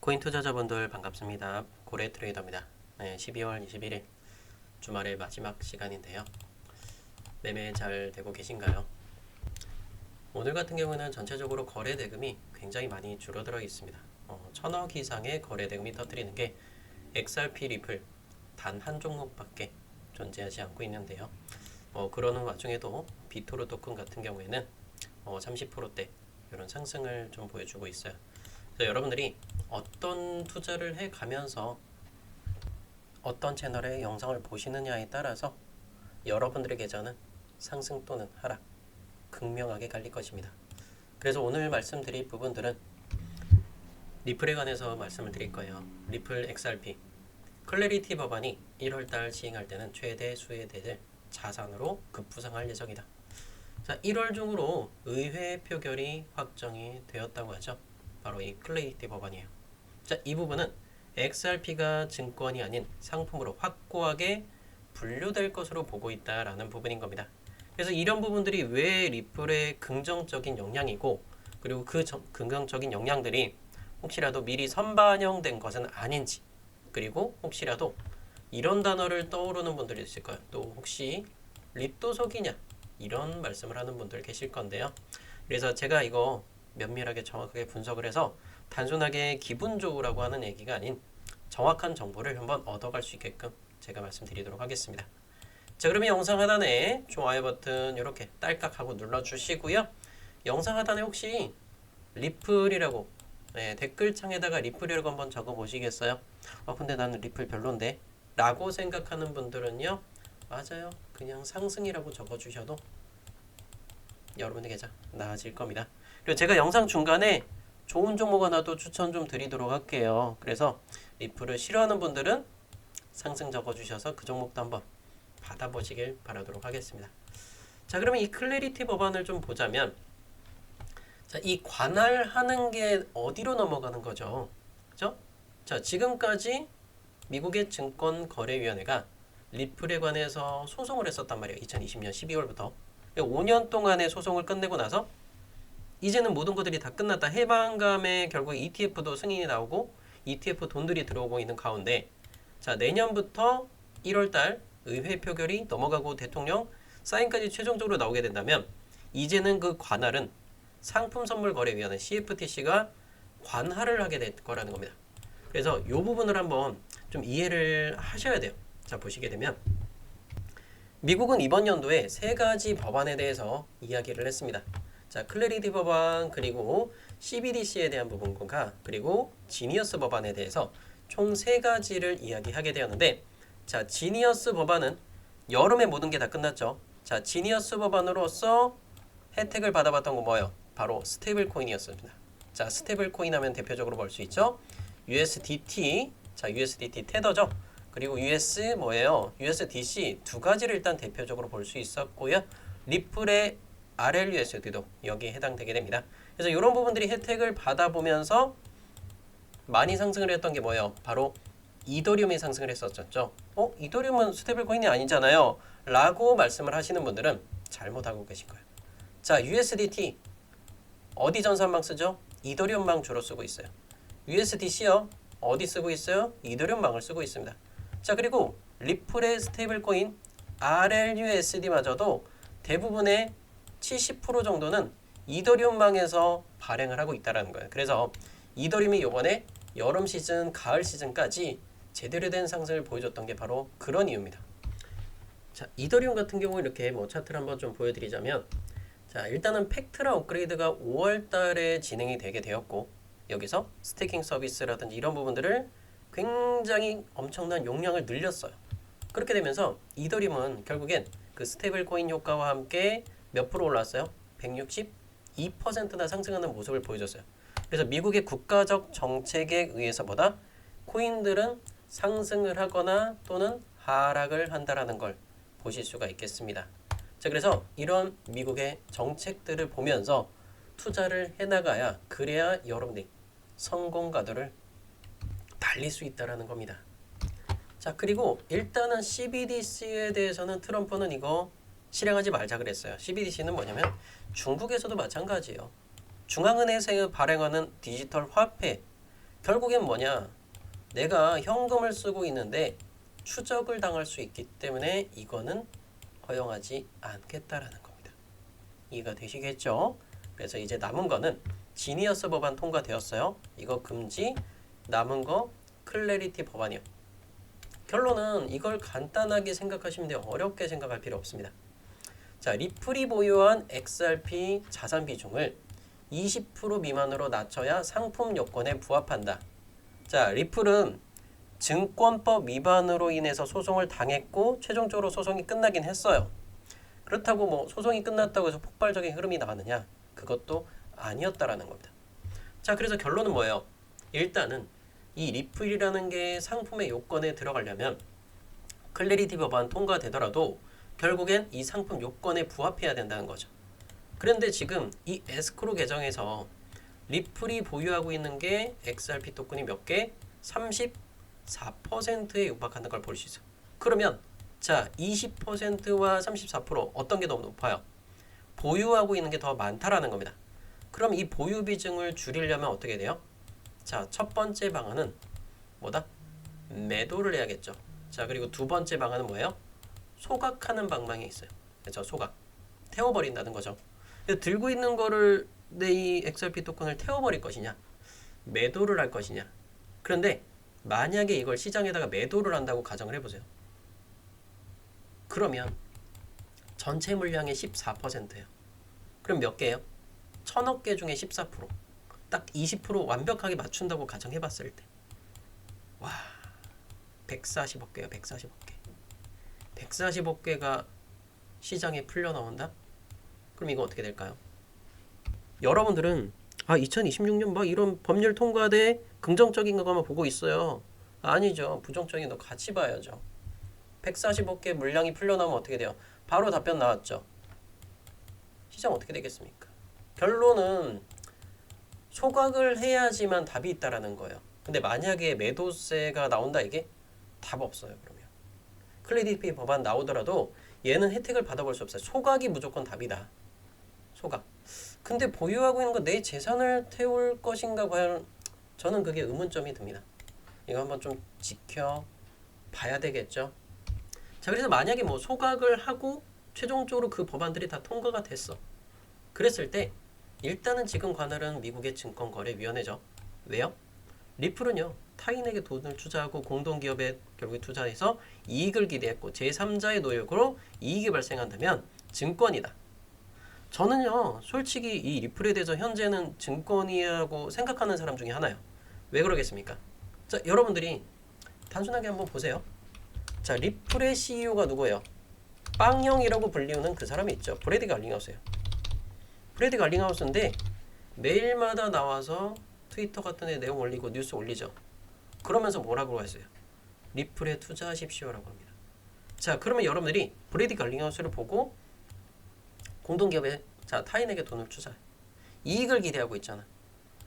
코인 투자자분들 반갑습니다. 고래 트레이더입니다. 네, 12월 21일 주말의 마지막 시간인데요. 매매 잘 되고 계신가요? 오늘 같은 경우는 전체적으로 거래 대금이 굉장히 많이 줄어들어 있습니다. 어, 천억 이상의 거래 대금이 터뜨리는 게 XRP 리플 단 한 종목밖에 존재하지 않고 있는데요. 어, 그러는 와중에도 비토르 토큰 같은 경우에는 어, 30%대 이런 상승을 좀 보여주고 있어요. 여러분들이 어떤 투자를 해 가면서 어떤 채널의 영상을 보시느냐에 따라서 여러분들의 계좌는 상승 또는 하락 극명하게 갈릴 것입니다. 그래서 오늘 말씀드릴 부분들은 리플에 관해서 말씀을 드릴 거예요. 리플 XRP 클래리티 법안이 1월달 시행할 때는 최대 수혜대를 자산으로 급부상할 예정이다. 자, 1월 중으로 의회 표결이 확정이 되었다고 하죠. 바로 이 클래리티 법안이에요. 자, 이 부분은 XRP가 증권이 아닌 상품으로 확고하게 분류될 것으로 보고 있다라는 부분인 겁니다. 그래서 이런 부분들이 왜 리플의 긍정적인 영향이고 그리고 그 정- 긍정적인 영향들이 혹시라도 미리 선반영된 것은 아닌지 그리고 혹시라도 이런 단어를 떠오르는 분들이 있을 거예요. 또 혹시 립도속이냐 이런 말씀을 하는 분들 계실 건데요. 그래서 제가 이거 면밀하게 정확하게 분석을 해서 단순하게 기분 좋으라고 하는 얘기가 아닌 정확한 정보를 한번 얻어갈 수 있게끔 제가 말씀드리도록 하겠습니다. 자 그러면 영상 하단에 좋아요 버튼 이렇게 딸깍 하고 눌러주시고요. 영상 하단에 혹시 리플이라고 네, 댓글창에다가 리플이라고 한번 적어 보시겠어요? 아 근데 나는 리플 별론데 라고 생각하는 분들은요 맞아요 그냥 상승이라고 적어 주셔도 여러분의 계좌 나아질 겁니다 제가 영상 중간에 좋은 종목 하나 또 추천 좀 드리도록 할게요 그래서 리플을 싫어하는 분들은 상승 적어 주셔서 그 종목도 한번 받아보시길 바라도록 하겠습니다 자 그러면 이 클래리티 법안을 좀 보자면 자, 이 관할하는 게 어디로 넘어가는 거죠? 그죠? 자, 지금까지 미국의 증권거래위원회가 리플에 관해서 소송을 했었단 말이에요. 2020년 12월부터. 5년 동안의 소송을 끝내고 나서 이제는 모든 것들이 다 끝났다. 해방감에 결국 ETF도 승인이 나오고 ETF 돈들이 들어오고 있는 가운데 자, 내년부터 1월달 의회 표결이 넘어가고 대통령 사인까지 최종적으로 나오게 된다면 이제는 그 관할은 상품선물거래위원회 CFTC가 관할을 하게 될 거라는 겁니다. 그래서 이 부분을 한번 좀 이해를 하셔야 돼요. 자 보시게 되면 미국은 이번 연도에 세 가지 법안에 대해서 이야기를 했습니다. 자 클래리티 법안 그리고 CBDC에 대한 부분과 그리고 지니어스 법안에 대해서 총 세 가지를 이야기하게 되었는데 자 지니어스 법안은 여름에 모든 게 다 끝났죠. 자 지니어스 법안으로서 혜택을 받아봤던 건 뭐예요? 바로 스테이블 코인이었습니다. 자, 스테이블 코인 하면 대표적으로 볼 수 있죠. USDT, 자, USDT 테더죠. 그리고 US 뭐예요? USDC 두 가지를 일단 대표적으로 볼 수 있었고요. 리플의 RLUSD도 여기에 해당되게 됩니다. 그래서 이런 부분들이 혜택을 받아보면서 많이 상승을 했던 게 뭐예요? 바로 이더리움이 상승을 했었죠. 어? 이더리움은 스테이블 코인이 아니잖아요. 라고 말씀을 하시는 분들은 잘못하고 계신 거예요. 자, USDT 어디 전산망 쓰죠? 이더리움망 주로 쓰고 있어요. USDC요. 어디 쓰고 있어요? 이더리움망을 쓰고 있습니다. 자, 그리고 리플의 스테이블 코인 RLUSD마저도 대부분의 70% 정도는 이더리움망에서 발행을 하고 있다라는 거예요. 그래서 이더리움이 이번에 여름 시즌, 가을 시즌까지 제대로 된 상승을 보여줬던 게 바로 그런 이유입니다. 자, 이더리움 같은 경우 이렇게 뭐 차트를 한번 좀 보여드리자면 자, 일단은 팩트라 업그레이드가 5월 달에 진행이 되게 되었고 여기서 스테이킹 서비스라든지 이런 부분들을 굉장히 엄청난 용량을 늘렸어요. 그렇게 되면서 이더리움은 결국엔 그 스테이블 코인 효과와 함께 몇 프로 올랐어요? 162%나 상승하는 모습을 보여줬어요. 그래서 미국의 국가적 정책에 의해서 보다 코인들은 상승을 하거나 또는 하락을 한다라는 걸 보실 수가 있겠습니다. 자, 그래서 이런 미국의 정책들을 보면서 투자를 해나가야 그래야 여러분들이 성공 가도를 달릴 수 있다라는 겁니다. 자, 그리고 일단은 CBDC에 대해서는 트럼프는 이거 실행하지 말자 그랬어요. CBDC는 뭐냐면 중국에서도 마찬가지예요. 중앙은행에서 발행하는 디지털 화폐 결국엔 뭐냐? 내가 현금을 쓰고 있는데 추적을 당할 수 있기 때문에 이거는 허용하지 않겠다라는 겁니다. 이해가 되시겠죠? 그래서 이제 남은 거는 지니어스 법안 통과되었어요. 이거 금지. 남은 거 클래리티 법안이요. 결론은 이걸 간단하게 생각하시면 돼요. 어렵게 생각할 필요 없습니다. 자, 리플이 보유한 XRP 자산 비중을 20% 미만으로 낮춰야 상품 요건에 부합한다. 자, 리플은 증권법 위반으로 인해서 소송을 당했고 최종적으로 소송이 끝나긴 했어요. 그렇다고 뭐 소송이 끝났다고 해서 폭발적인 흐름이 나왔느냐? 그것도 아니었다라는 겁니다. 자, 그래서 결론은 뭐예요? 일단은 이 리플이라는 게 상품의 요건에 들어가려면 클래리티 법안 통과되더라도 결국엔 이 상품 요건에 부합해야 된다는 거죠. 그런데 지금 이 에스크로 계정에서 리플이 보유하고 있는 게 XRP 토큰이 몇 개? 34%에 육박하는 걸 볼 수 있어요. 그러면 자 20%와 34% 어떤 게 더 높아요? 보유하고 있는 게 더 많다라는 겁니다. 그럼 이 보유 비중을 줄이려면 어떻게 돼요? 자, 첫 번째 방안은 뭐다? 매도를 해야겠죠. 자, 그리고 두 번째 방안은 뭐예요? 소각하는 방망이 있어요. 그렇죠? 소각. 태워버린다는 거죠. 들고 있는 거를 내 이 XRP 토큰을 태워버릴 것이냐? 매도를 할 것이냐? 그런데 만약에 이걸 시장에다가 매도를 한다고 가정을 해보세요. 그러면 전체 물량의 14%예요. 그럼 몇 개예요? 천억 개 중에 14%. 딱 20% 완벽하게 맞춘다고 가정해봤을 때. 와, 140억 개요, 140억 개. 140억 개가 시장에 풀려 나온다? 그럼 이거 어떻게 될까요? 여러분들은 아 2026년 막 이런 법률 통과돼 긍정적인 것만 보고 있어요. 아니죠. 부정적인 거 같이 봐야죠. 140억 개 물량이 풀려 나오면 어떻게 돼요? 바로 답변 나왔죠. 시장 어떻게 되겠습니까? 결론은 소각을 해야지만 답이 있다라는 거예요. 근데 만약에 매도세가 나온다 이게 답 없어요. 클레디피 법안 나오더라도 얘는 혜택을 받아볼 수 없어요. 소각이 무조건 답이다. 소각. 근데 보유하고 있는 거 내 재산을 태울 것인가 과연 저는 그게 의문점이 듭니다. 이거 한번 좀 지켜 봐야 되겠죠. 자, 그래서 만약에 뭐 소각을 하고 최종적으로 그 법안들이 다 통과가 됐어. 그랬을 때 일단은 지금 관할은 미국의 증권거래위원회죠. 왜요? 리플은요 타인에게 돈을 투자하고 공동기업에 결국에 투자해서 이익을 기대했고 제3자의 노력으로 이익이 발생한다면 증권이다. 저는요 솔직히 이 리플에 대해서 현재는 증권이라고 생각하는 사람 중에 하나요. 왜 그러겠습니까? 자 여러분들이 단순하게 한번 보세요. 자 리플의 CEO가 누구예요? 빵형이라고 불리우는 그 사람이 있죠. 브래디 갈링하우스예요. 브래디 갈링하우스인데 매일마다 나와서 트위터 같은 데 내용 올리고 뉴스 올리죠. 그러면서 뭐라고 했어요? 리플에 투자하십시오라고 합니다. 자, 그러면 여러분들이 브래디 갈링하우스를 보고 공동기업에 자 타인에게 돈을 투자, 이익을 기대하고 있잖아.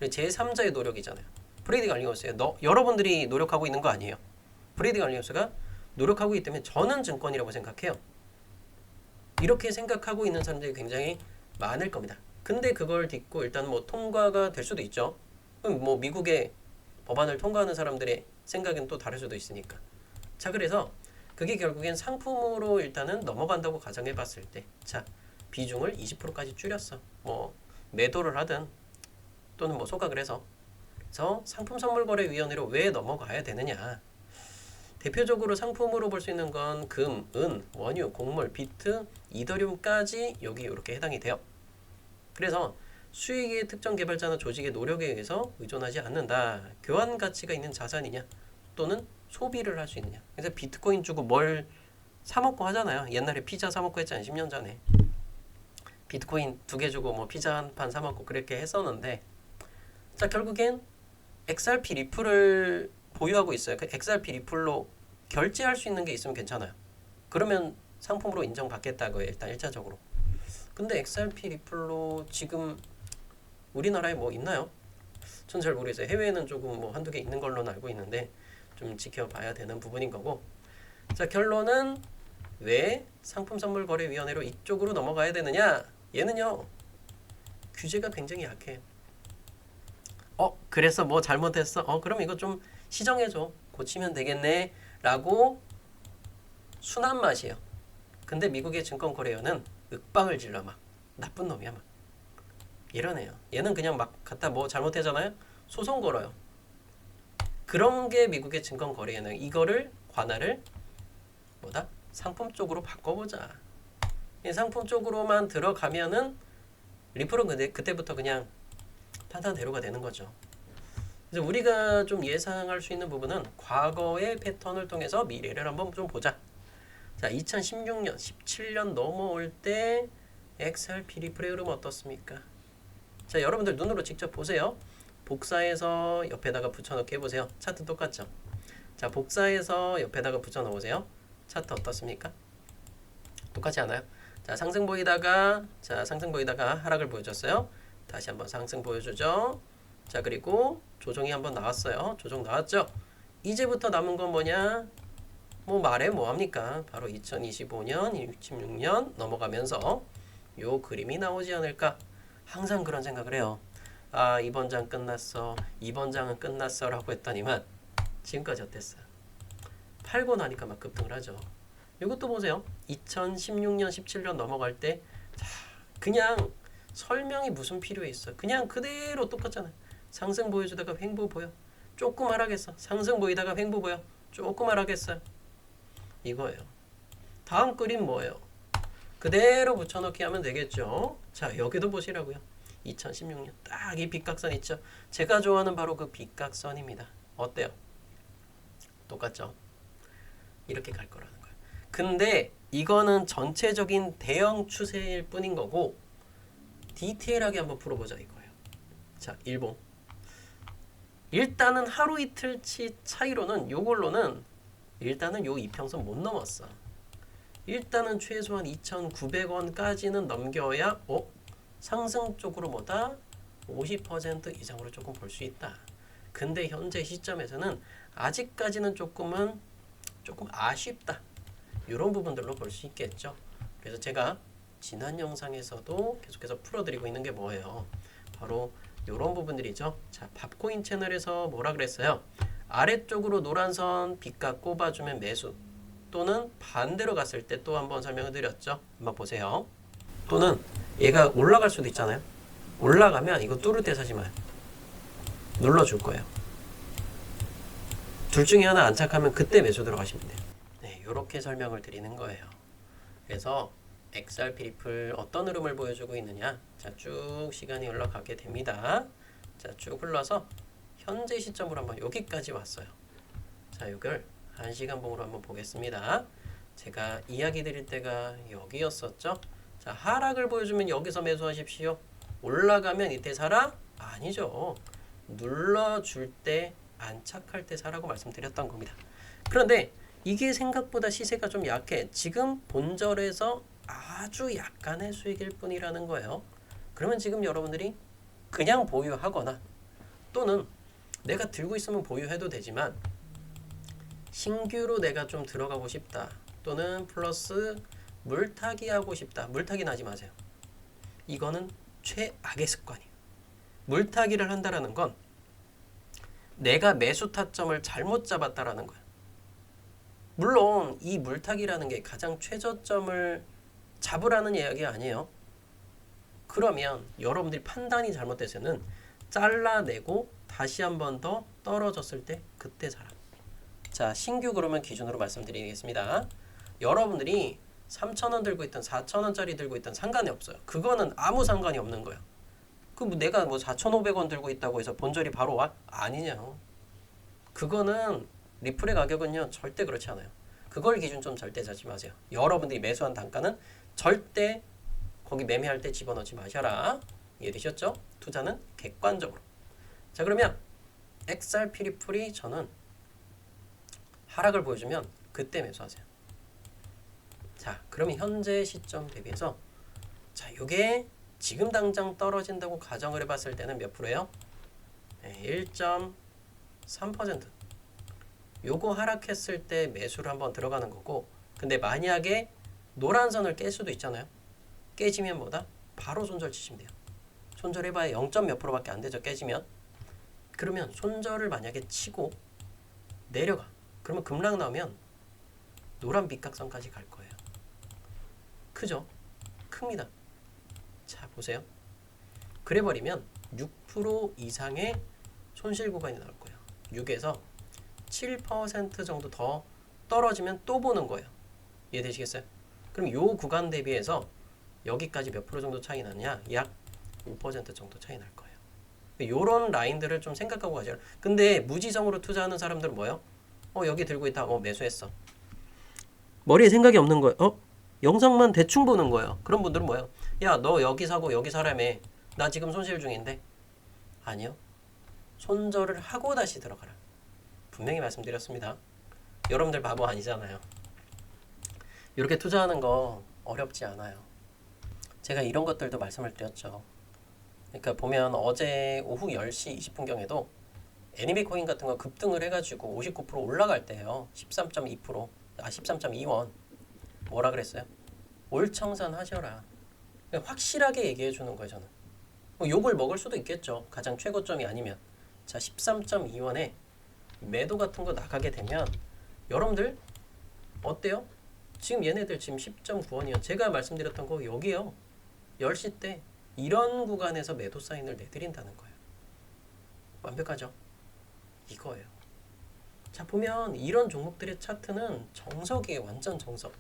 제 3자의 노력이잖아요. 브래디 갈링하우스에 너 여러분들이 노력하고 있는 거 아니에요? 브래디 갈링하우스가 노력하고 있기 때문에 저는 증권이라고 생각해요. 이렇게 생각하고 있는 사람들이 굉장히 많을 겁니다. 근데 그걸 딛고 일단 뭐 통과가 될 수도 있죠. 뭐 미국의 법안을 통과하는 사람들의 생각은 또 다를 수도 있으니까. 자, 그래서 그게 결국엔 상품으로 일단은 넘어간다고 가정해 봤을 때, 자, 비중을 20%까지 줄였어. 뭐, 매도를 하든 또는 뭐 소각을 해서. 그래서 상품 선물 거래 위원회로 왜 넘어가야 되느냐. 대표적으로 상품으로 볼 수 있는 건 금, 은, 원유, 곡물, 비트, 이더리움까지 여기 이렇게 해당이 돼요. 그래서 수익의 특정 개발자나 조직의 노력에 의해서 의존하지 않는다. 교환 가치가 있는 자산이냐 또는 소비를 할 수 있느냐. 그래서 비트코인 주고 뭘 사먹고 하잖아요. 옛날에 피자 사먹고 했잖아요. 10년 전에. 비트코인 두 개 주고 뭐 피자 한 판 사먹고 그렇게 했었는데 자 결국엔 XRP 리플을 보유하고 있어요. 그 XRP 리플로 결제할 수 있는 게 있으면 괜찮아요. 그러면 상품으로 인정받겠다고요. 일단 1차적으로. 근데 XRP 리플로 지금 우리나라에 뭐 있나요? 전 잘 모르겠어요. 해외에는 조금 뭐 한두 개 있는 걸로는 알고 있는데 좀 지켜봐야 되는 부분인 거고. 자, 결론은 왜 상품 선물 거래 위원회로 이쪽으로 넘어가야 되느냐? 얘는요. 규제가 굉장히 약해. 어 그래서 뭐 잘못했어? 어 그럼 이거 좀 시정해 줘 고치면 되겠네 라고 순한 맛이에요 근데 미국의 증권 거래원은 윽박을 질러 막 나쁜 놈이야 막 이러네요 얘는 그냥 막 갖다 뭐 잘못하잖아요 소송 걸어요 그런 게 미국의 증권 거래원은 이거를 관할을 뭐다 상품 쪽으로 바꿔보자 이 상품 쪽으로만 들어가면은 리플은 근데 그때부터 그냥 탄탄대로가 되는 거죠. 그래서 우리가 좀 예상할 수 있는 부분은 과거의 패턴을 통해서 미래를 한번 좀 보자. 자, 2016년, 17년 넘어올 때 XRP 리플의 흐름 어떻습니까? 자, 여러분들 눈으로 직접 보세요. 복사해서 옆에다가 붙여넣기 해보세요. 차트 똑같죠? 자, 복사해서 옆에다가 붙여넣으세요. 차트 어떻습니까? 똑같지 않아요? 자, 상승 보이다가 자, 상승 보이다가 하락을 보여줬어요. 다시 한번 상승 보여주죠. 자, 그리고 조정이 한번 나왔어요. 조정 나왔죠? 이제부터 남은 건 뭐냐? 뭐 말해 뭐 합니까? 바로 2025년, 26년 넘어가면서 요 그림이 나오지 않을까? 항상 그런 생각을 해요. 아, 이번 장 끝났어. 이번 장은 끝났어 라고 했더니만 지금까지 어땠어요? 팔고 나니까 막 급등을 하죠. 이것도 보세요. 2016년, 17년 넘어갈 때 자, 그냥 설명이 무슨 필요해 있어? 그냥 그대로 똑같잖아요. 상승 보여주다가 횡보 보여. 조금 하락했어. 상승 보이다가 횡보 보여. 조금 하락했어요. 이거예요. 다음 그림 뭐예요? 그대로 붙여넣기 하면 되겠죠. 자, 여기도 보시라고요. 2016년 딱 이 빗각선 있죠. 제가 좋아하는 바로 그 빗각선입니다. 어때요? 똑같죠? 이렇게 갈 거라는 거예요. 근데 이거는 전체적인 대형 추세일 뿐인 거고 디테일하게 한번 풀어보자 이거예요. 자, 일봉. 일단은 하루 이틀치 차이로는 요걸로는 일단은 요 이평선 못 넘었어. 일단은 최소한 2,900원까지는 넘겨야 어? 상승 쪽으로 뭐다? 50% 이상으로 조금 볼 수 있다. 근데 현재 시점에서는 아직까지는 조금은 조금 아쉽다. 이런 부분들로 볼 수 있겠죠. 그래서 제가 지난 영상에서도 계속해서 풀어드리고 있는 게 뭐예요? 바로 이런 부분들이죠. 자, 밥코인 채널에서 뭐라 그랬어요? 아래쪽으로 노란 선 빛과 꼽아주면 매수 또는 반대로 갔을 때 또 한번 설명을 드렸죠. 한번 보세요. 또는 얘가 올라갈 수도 있잖아요. 올라가면 이거 뚜르때 사지 마요. 눌러줄 거예요. 둘 중에 하나 안착하면 그때 매수 들어가시면 돼요. 네, 이렇게 설명을 드리는 거예요. 그래서 XRP 리플 어떤 흐름을 보여주고 있느냐? 자, 쭉 시간이 흘러가게 됩니다. 자, 쭉 흘러서 현재 시점으로 한번 여기까지 왔어요. 자, 이걸 한 시간 봉으로 한번 보겠습니다. 제가 이야기 드릴 때가 여기였었죠. 자, 하락을 보여주면 여기서 매수하십시오. 올라가면 이때 사라? 아니죠. 눌러줄 때 안착할 때 사라고 말씀드렸던 겁니다. 그런데 이게 생각보다 시세가 좀 약해. 지금 본절에서 아주 약간의 수익일 뿐이라는 거예요. 그러면 지금 여러분들이 그냥 보유하거나 또는 내가 들고 있으면 보유해도 되지만 신규로 내가 좀 들어가고 싶다. 또는 플러스 물타기 하고 싶다. 물타기는 하지 마세요. 이거는 최악의 습관이에요. 물타기를 한다라는 건 내가 매수 타점을 잘못 잡았다라는 거야. 물론 이 물타기라는 게 가장 최저점을 잡으라는 이야기 아니에요. 그러면 여러분들이 판단이 잘못돼서는 잘라내고 다시 한 번 더 떨어졌을 때 그때 사람. 자, 신규 그러면 기준으로 말씀드리겠습니다. 여러분들이 3,000원 들고 있던 4,000원짜리 들고 있던 상관이 없어요. 그거는 아무 상관이 없는 거야. 그뭐 내가 뭐 4,500원 들고 있다고 해서 본절이 바로 와? 아니냐. 그거는 리플의 가격은요 절대 그렇지 않아요. 그걸 기준 좀 절대 잡지 마세요. 여러분들이 매수한 단가는 절대 거기 매매할 때 집어넣지 마셔라. 이해되셨죠? 투자는 객관적으로. 자 그러면 XRP 리플이 저는 하락을 보여주면 그때 매수하세요. 자 그러면 현재 시점 대비해서 자 요게 지금 당장 떨어진다고 가정을 해봤을 때는 몇 프로예요? 네, 1.3% 요거 하락했을 때 매수를 한번 들어가는 거고 근데 만약에 노란 선을 깰 수도 있잖아요 깨지면 뭐다? 바로 손절 치시면 돼요 손절해봐야 0. 몇 프로밖에 안 되죠 깨지면 그러면 손절을 만약에 치고 내려가. 그러면 급락 나오면 노란 빗각선까지 갈 거예요. 크죠? 큽니다. 자, 보세요. 그래 버리면 6% 이상의 손실 구간이 나올 거예요. 6에서 7% 정도 더 떨어지면 또 보는 거예요. 이해되시겠어요? 그럼 요 구간 대비해서 여기까지 몇 프로 정도 차이 나냐? 약 5% 정도 차이 날 거예요. 요런 라인들을 좀 생각하고 가죠. 근데 무지성으로 투자하는 사람들은 뭐예요? 어, 여기 들고 있다. 어, 매수했어. 머리에 생각이 없는 거예요. 어? 영상만 대충 보는 거예요. 그런 분들은 뭐예요? 야, 너 여기 사고 여기 사라며. 나 지금 손실 중인데. 아니요. 손절을 하고 다시 들어가라. 분명히 말씀드렸습니다. 여러분들 바보 아니잖아요. 이렇게 투자하는 거 어렵지 않아요. 제가 이런 것들도 말씀을 드렸죠. 그러니까 보면 어제 오후 10시 20분경에도 애니비 코인 같은 거 급등을 해가지고 59% 올라갈 때요. 13.2%, 아 13.2원 뭐라 그랬어요? 올청산 하셔라. 그냥 확실하게 얘기해 주는 거예요 저는. 뭐 욕을 먹을 수도 있겠죠. 가장 최고점이 아니면. 자 13.2원에 매도 같은 거 나가게 되면 여러분들 어때요? 지금 얘네들 지금 10.9원이요. 제가 말씀드렸던 거 여기요. 10시 때 이런 구간에서 매도 사인을 내드린다는 거예요. 완벽하죠? 이거예요. 자, 보면 이런 종목들의 차트는 정석이에요. 완전 정석.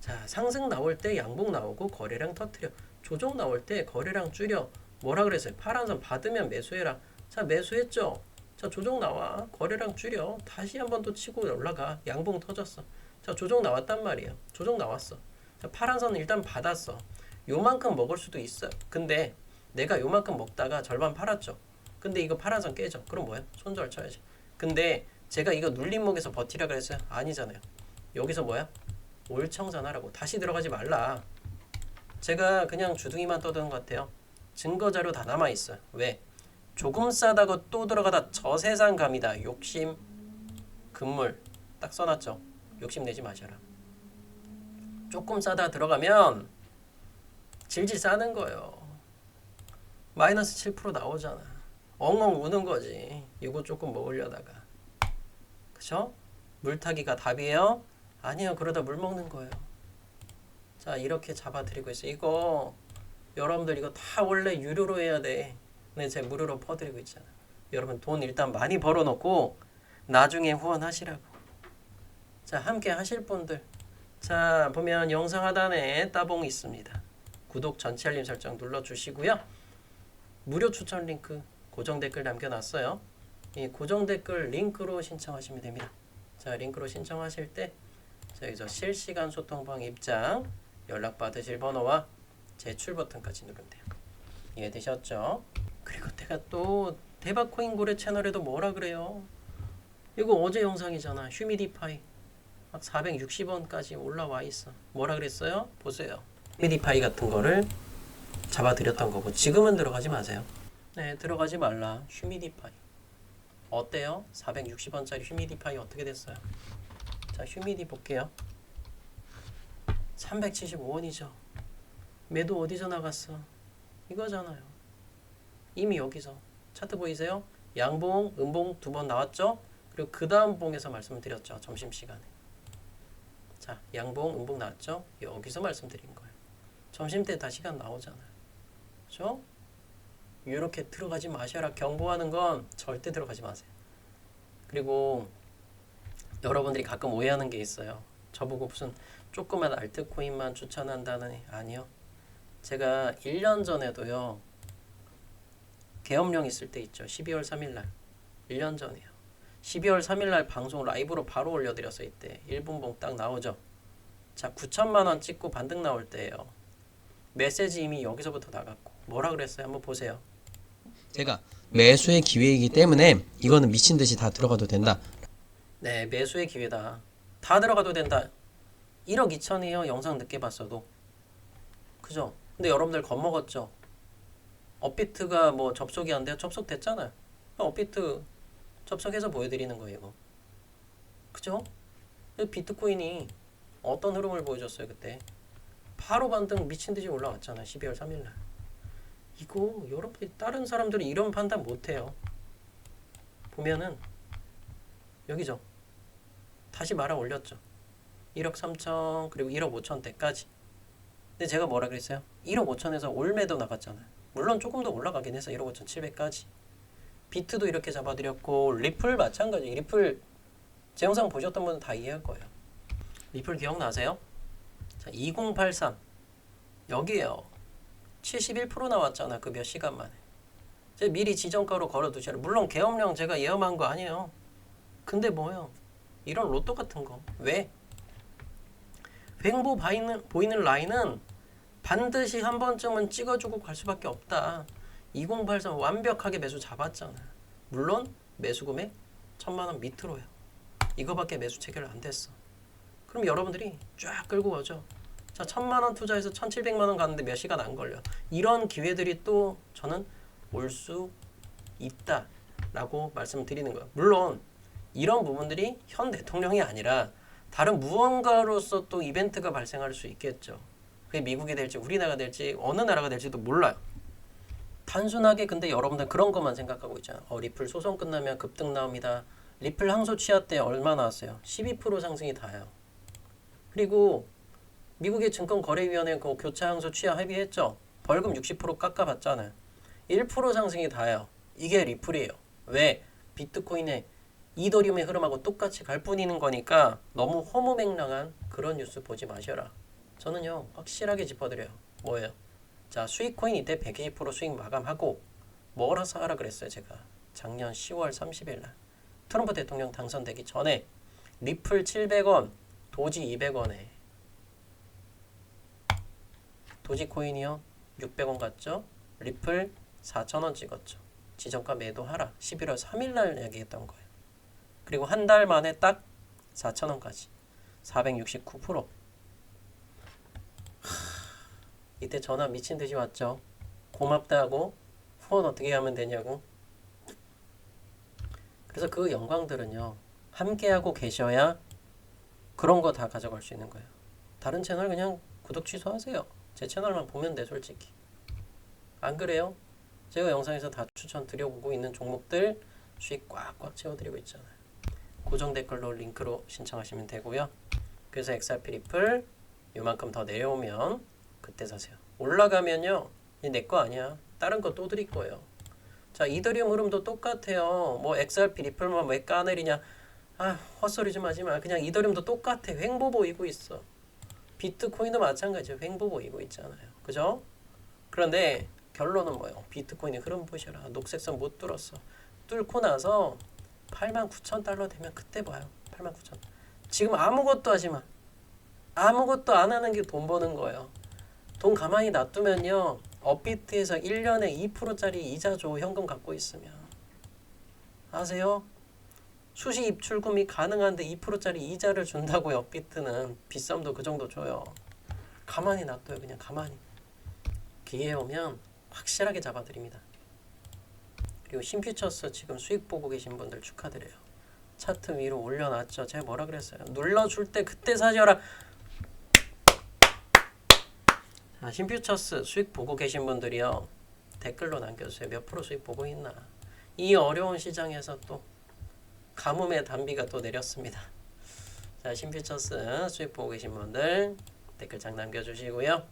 자, 상승 나올 때 양봉 나오고 거래량 터트려. 조정 나올 때 거래량 줄여. 뭐라 그랬어요? 파란 선 받으면 매수해라. 자, 매수했죠? 자, 조정 나와. 거래량 줄여. 다시 한 번 또 치고 올라가. 양봉 터졌어. 자, 조정 나왔단 말이에요. 조정 나왔어. 자, 파란 선 일단 받았어. 요만큼 먹을 수도 있어요. 근데 내가 요만큼 먹다가 절반 팔았죠. 근데 이거 파란선 깨져. 그럼 뭐야? 손절 쳐야지. 근데 제가 이거 눌림목에서 버티라 그랬어요? 아니잖아요. 여기서 뭐야? 올청산하라고. 다시 들어가지 말라. 제가 그냥 주둥이만 떠드는 것 같아요. 증거 자료 다 남아 있어요. 왜? 조금 싸다고 또 들어가다 저 세상 감이다. 욕심, 금물 딱 써놨죠. 욕심 내지 마셔라. 조금 싸다 들어가면 질질 싸는 거예요. 마이너스 7% 나오잖아. 엉엉 우는 거지. 이거 조금 먹으려다가. 그쵸? 물타기가 답이에요? 아니요. 그러다 물 먹는 거예요. 자, 이렇게 잡아드리고 있어요. 이거 여러분들 이거 다 원래 유료로 해야 돼. 근데 제가 무료로 퍼드리고 있잖아. 여러분 돈 일단 많이 벌어놓고 나중에 후원하시라고. 자, 함께 하실 분들. 자, 보면 영상 하단에 따봉 있습니다. 구독 전체 알림 설정 눌러주시고요. 무료 추천 링크 고정 댓글 남겨놨어요. 이 고정 댓글 링크로 신청하시면 됩니다. 자, 링크로 신청하실 때 여기서 실시간 소통방 입장 연락 받으실 번호와 제출 버튼까지 누르면 돼요. 이해되셨죠? 그리고 제가 또 대박 코인 고래 채널에도 뭐라 그래요? 이거 어제 영상이잖아. 휴미디파이 막 460원까지 올라와 있어. 뭐라 그랬어요? 보세요. 휴미디파이 같은 거를 잡아드렸던 거고 지금은 들어가지 마세요. 네, 들어가지 말라. 휴미디파이. 어때요? 460원짜리 휴미디파이 어떻게 됐어요? 자, 휴미디 볼게요. 375원이죠. 매도 어디서 나갔어? 이거잖아요. 이미 여기서 차트 보이세요? 양봉, 음봉 두 번 나왔죠? 그리고 그 다음 봉에서 말씀을 드렸죠. 점심 시간에. 자, 양봉, 음봉 나왔죠? 여기서 말씀드린 거예요. 점심 때 다 시간 나오잖아요. 그렇죠? 이렇게 들어가지 마셔라. 경고하는 건 절대 들어가지 마세요. 그리고 여러분들이 가끔 오해하는 게 있어요. 저보고 무슨 조그만 알트코인만 추천한다는 아니요. 제가 1년 전에도요. 계엄령 있을 때 있죠. 12월 3일 날. 1년 전이에요. 12월 3일 날 방송 라이브로 바로 올려 드렸어요. 이때 1분봉 딱 나오죠. 자, 9천만 원 찍고 반등 나올 때예요. 메시지 이미 여기서부터 나갔고 뭐라 그랬어요? 한번 보세요. 제가 매수의 기회이기 때문에 이거는 미친 듯이 다 들어가도 된다. 네, 매수의 기회다. 다 들어가도 된다. 1억 2천이에요. 영상 늦게 봤어도. 그죠? 근데 여러분들 겁먹었죠? 업비트가 뭐 접속이 안 돼요? 접속됐잖아요. 업비트 접속해서 보여드리는 거예요, 이거. 그죠? 이 비트코인이 어떤 흐름을 보여줬어요, 그때? 바로 반등 미친 듯이 올라왔잖아요, 12월 3일 날. 이거 여러분들이 다른 사람들은 이런 판단 못 해요. 보면은 여기죠. 다시 말아 올렸죠. 1억 3천 그리고 1억 5천 대까지. 근데 제가 뭐라 그랬어요? 1억 5천에서 올매도 나갔잖아요. 물론 조금 더 올라가긴 해서 1억 5천 7백까지. 비트도 이렇게 잡아드렸고 리플 마찬가지. 리플 제 영상 보셨던 분은 다 이해할 거예요. 리플 기억나세요? 자, 2083 여기에요. 71% 나왔잖아. 그 몇 시간 만에. 제가 미리 지정가로 걸어두셔라. 물론 계엄령 제가 예언한 거 아니에요. 근데 뭐요? 이런 로또 같은 거. 왜? 횡보 보이는, 보이는 라인은 반드시 한 번쯤은 찍어주고 갈 수밖에 없다. 2083 완벽하게 매수 잡았잖아. 물론 매수 금액 천만 원 밑으로요. 이거밖에 매수 체결 안 됐어. 그럼 여러분들이 쫙 끌고 오죠. 자, 천만 원 투자해서 천칠백만 원 가는데 몇 시간 안 걸려. 이런 기회들이 또 저는 올 수 있다라고 말씀드리는 거예요. 물론 이런 부분들이 현 대통령이 아니라 다른 무언가로서 또 이벤트가 발생할 수 있겠죠. 그게 미국이 될지 우리나라가 될지 어느 나라가 될지도 몰라요. 단순하게 근데 여러분들 그런 것만 생각하고 있잖아요. 어, 리플 소송 끝나면 급등 나옵니다. 리플 항소 취하 때 얼마 나왔어요? 12% 상승이 다요. 그리고 미국의 증권거래위원회 그 교차 항소 취하 합의했죠. 벌금 60% 깎아봤잖아요. 1% 상승이 다요. 이게 리플이에요. 왜? 비트코인의 이더리움의 흐름하고 똑같이 갈 뿐이는 거니까 너무 허무맹랑한 그런 뉴스 보지 마셔라. 저는요 확실하게 짚어드려요. 뭐예요? 자 수익코인 이때 120% 수익 마감하고 뭐라서 하라 그랬어요 제가 작년 10월 30일 날 트럼프 대통령 당선되기 전에 리플 700원 도지 200원에 도지코인이요 600원 갔죠 리플 4,000원 찍었죠 지정가 매도하라 11월 3일 날 얘기했던 거예요 그리고 한 달 만에 딱 4,000원까지 469% 이때 전화 미친 듯이 왔죠. 고맙다고 후원 어떻게 하면 되냐고. 그래서 그 영광들은요. 함께하고 계셔야 그런 거 다 가져갈 수 있는 거예요. 다른 채널 그냥 구독 취소하세요. 제 채널만 보면 돼 솔직히. 안 그래요? 제가 영상에서 다 추천 드려보고 있는 종목들 수익 꽉꽉 채워드리고 있잖아요. 고정 댓글로 링크로 신청하시면 되고요. 그래서 XRP 리플 요만큼 더 내려오면 그때 사세요. 올라가면요. 이내거 아니야. 다른 거 또 드릴 거예요. 자, 이더리움 흐름도 똑같아요. 뭐 XRP 리플만 왜 까내리냐. 아, 헛소리 좀 하지 마. 그냥 이더리움도 똑같아. 횡보 보이고 있어. 비트코인도 마찬가지예요. 횡보 보이고 있잖아요. 그죠? 그런데 결론은 뭐예요? 비트코인의 흐름 보셔라. 녹색선 못 뚫었어. 뚫고 나서 8만 9천 달러 되면 그때 봐요. 8만 9천. 지금 아무것도 하지 마. 아무것도 안 하는 게 돈 버는 거예요. 돈 가만히 놔두면요. 업비트에서 1년에 2%짜리 이자 줘. 현금 갖고 있으면. 아세요? 수시 입출금이 가능한데 2%짜리 이자를 준다고요. 업비트는 비썸도 그 정도 줘요. 가만히 놔둬요. 그냥 가만히. 기회 오면 확실하게 잡아드립니다. 그리고 신퓨처스 지금 수익 보고 계신 분들 축하드려요. 차트 위로 올려놨죠. 제가 뭐라 그랬어요? 눌러줄 때 그때 사셔라. 자, 신퓨처스 수익 보고 계신 분들이요. 댓글로 남겨주세요. 몇 프로 수익 보고 있나. 이 어려운 시장에서 또 가뭄의 단비가 또 내렸습니다. 자, 신퓨처스 수익 보고 계신 분들 댓글창 남겨주시고요.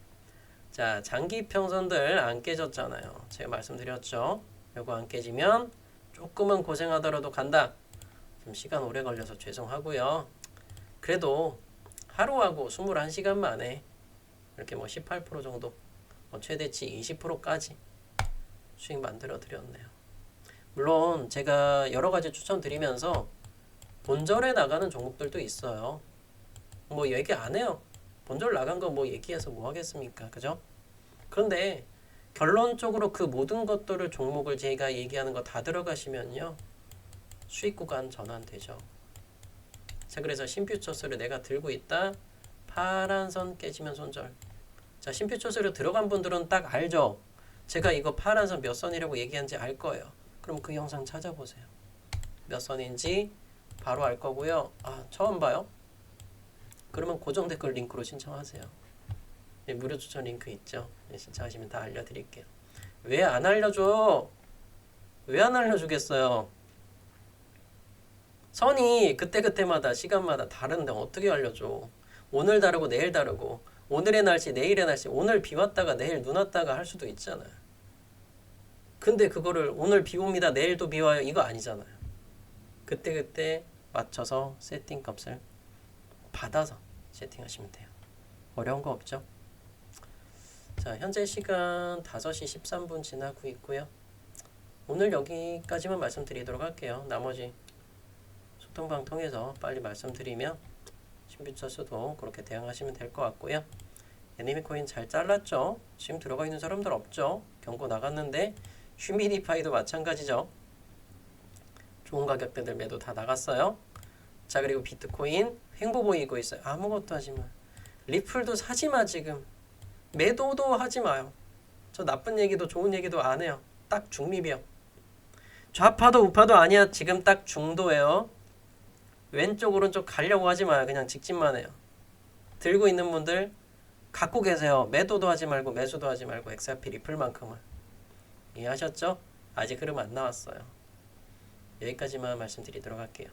자, 장기 평선들 안 깨졌잖아요. 제가 말씀드렸죠. 요거 안 깨지면 조금은 고생하더라도 간다. 좀 시간 오래 걸려서 죄송하고요. 그래도 하루하고 21시간 만에 이렇게 뭐 18% 정도, 뭐 최대치 20%까지 수익 만들어 드렸네요. 물론 제가 여러 가지 추천드리면서 본절에 나가는 종목들도 있어요. 뭐 얘기 안 해요. 본절 나간 거 뭐 얘기해서 뭐 하겠습니까? 그죠? 그런데 결론적으로 그 모든 것들을 종목을 제가 얘기하는 거 다 들어가시면요. 수익 구간 전환되죠. 자, 그래서 신퓨처스를 내가 들고 있다. 파란 선 깨지면 손절. 자, 신퓨처스로 들어간 분들은 딱 알죠. 제가 이거 파란 선 몇 선이라고 얘기한지 알 거예요. 그럼 그 영상 찾아보세요. 몇 선인지 바로 알 거고요. 아, 처음 봐요? 그러면 고정 댓글 링크로 신청하세요. 네, 무료 추천 링크 있죠. 네, 신청하시면 다 알려드릴게요. 왜 안 알려줘? 왜 안 알려주겠어요? 선이 그때그때마다 시간마다 다른데 어떻게 알려줘? 오늘 다르고 내일 다르고 오늘의 날씨 내일의 날씨 오늘 비 왔다가 내일 눈 왔다가 할 수도 있잖아요. 근데 그거를 오늘 비 옵니다 내일도 비 와요 이거 아니잖아요. 그때 그때 맞춰서 세팅 값을 받아서 세팅하시면 돼요. 어려운 거 없죠? 자, 현재 시간 5시 13분 지나고 있고요. 오늘 여기까지만 말씀드리도록 할게요. 나머지 소통방 통해서 빨리 말씀드리면 신비차 수도 그렇게 대응하시면 될 것 같고요. 애니메 코인 잘 잘랐죠? 지금 들어가 있는 사람들 없죠? 경고 나갔는데 휴미디파이도 마찬가지죠. 좋은 가격대들 매도 다 나갔어요. 자 그리고 비트코인 횡보 보이고 있어요. 아무것도 하지 마. 리플도 사지 마 지금. 매도도 하지 마요. 저 나쁜 얘기도 좋은 얘기도 안 해요. 딱 중립이요. 좌파도 우파도 아니야. 지금 딱 중도예요. 왼쪽 오른쪽 가려고 하지 마요. 그냥 직진만 해요. 들고 있는 분들 갖고 계세요. 매도도 하지 말고 매수도 하지 말고 XRP 리플만큼은 이해하셨죠? 아직 흐름 안 나왔어요. 여기까지만 말씀드리도록 할게요.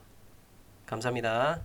감사합니다.